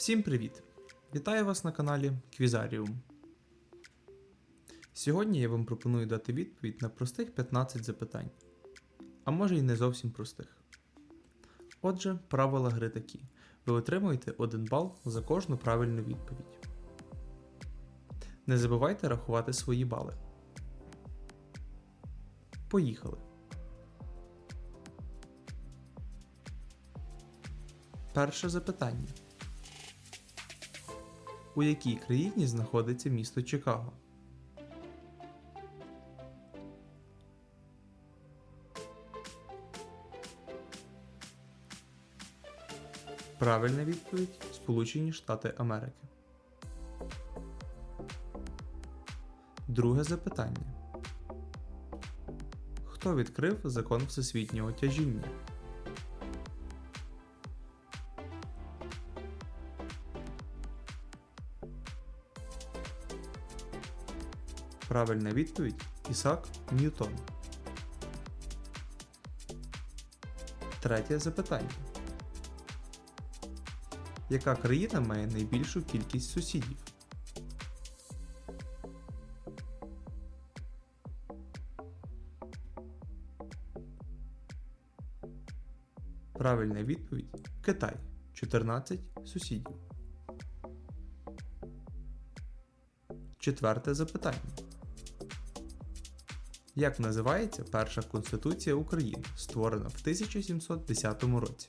Всім привіт! Вітаю вас на каналі Квізаріум. Сьогодні я вам пропоную дати відповідь на простих 15 запитань, а може й не зовсім простих. Отже, правила гри такі: ви отримуєте 1 бал за кожну правильну відповідь. Не забувайте рахувати свої бали. Поїхали! Перше запитання. У якій країні знаходиться місто Чикаго? Правильна відповідь Сполучені Штати Америки. Друге запитання. Хто відкрив закон всесвітнього тяжіння? Правильна відповідь Ісак Ньютон. Третє запитання. Яка країна має найбільшу кількість сусідів? Правильна відповідь Китай 14 сусідів. Четверте запитання. Як називається перша Конституція України, створена в 1710 році?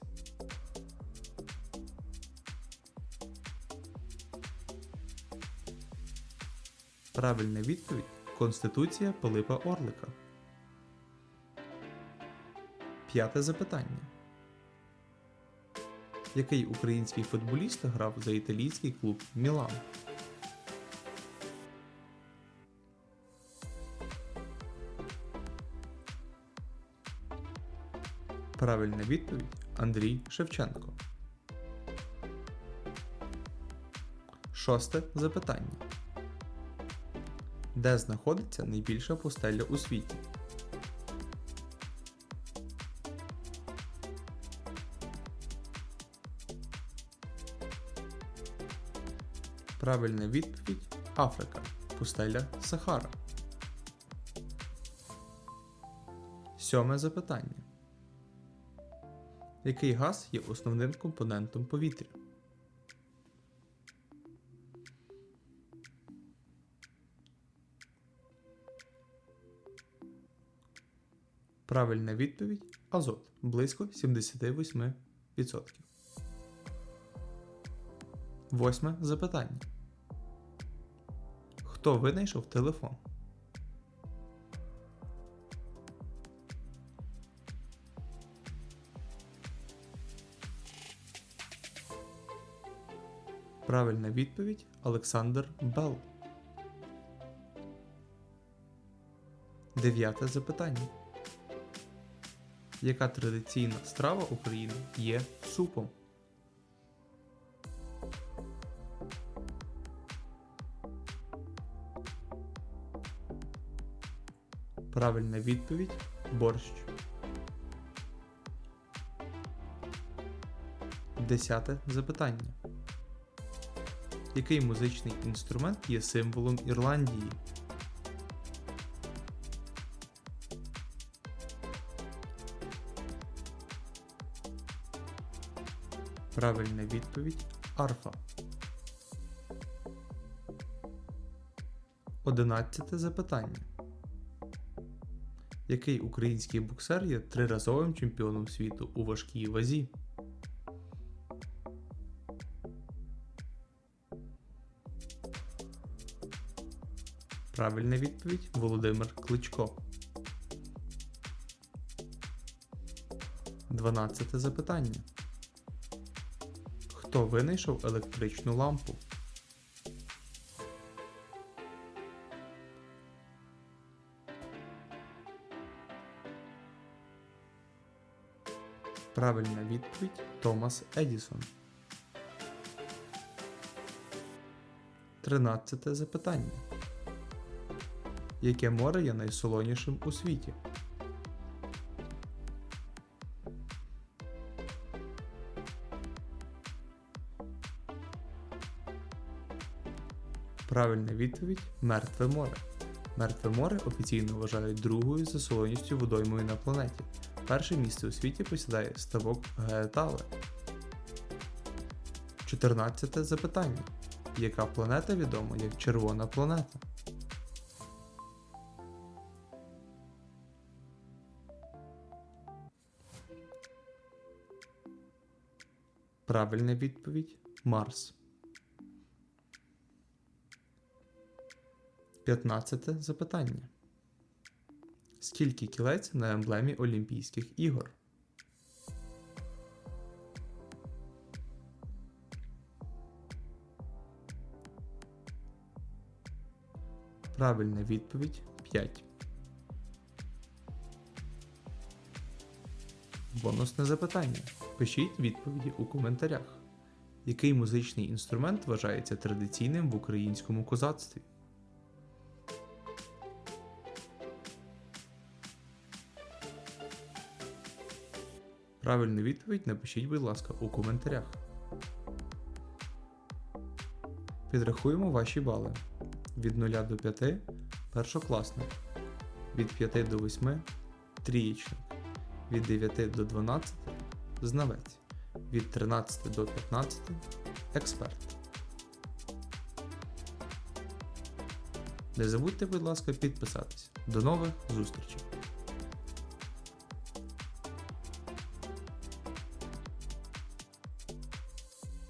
Правильна відповідь Конституція Пилипа Орлика. П'яте запитання. Який український футболіст грав за італійський клуб Мілан? Правильна відповідь Андрій Шевченко. Шосте запитання. Де знаходиться найбільша пустеля у світі? Правильна відповідь Африка. Пустеля Сахара. Сьоме запитання. Який газ є основним компонентом повітря? Правильна відповідь азот близько 78%. Восьме запитання. Хто винайшов телефон? Правильна відповідь Олександр Белл. Дев'яте запитання. Яка традиційна страва України є супом? Правильна відповідь борщ. Десяте запитання. Який музичний інструмент є символом Ірландії? Правильна відповідь арфа. Одинадцяте запитання. Який український боксер є триразовим чемпіоном світу у важкій вазі? Правильна відповідь Володимир Кличко. Дванадцяте запитання. Хто винайшов електричну лампу? Правильна відповідь Томас Едісон. Тринадцяте запитання. Яке море є найсолонішим у світі? Правильна відповідь Мертве море. Мертве море офіційно вважають другою за солоністю водоймою на планеті. Перше місце у світі посідає ставок Гаетале. 14 запитання. Яка планета відома як червона планета? Правильна відповідь Марс. 15 запитання. Скільки кілець на емблемі Олімпійських ігор? Правильна відповідь 5. Бонусне запитання. Пишіть відповіді у коментарях. Який музичний інструмент вважається традиційним в українському козацтві? Правильну відповідь напишіть, будь ласка, у коментарях. Підрахуємо ваші бали. Від 0 до 5 першокласник. Від 5 до 8 трієчник. Від 9 до 12 знавець. Від 13 до 15 експерт. Не забудьте, будь ласка, підписатись. До нових зустрічей!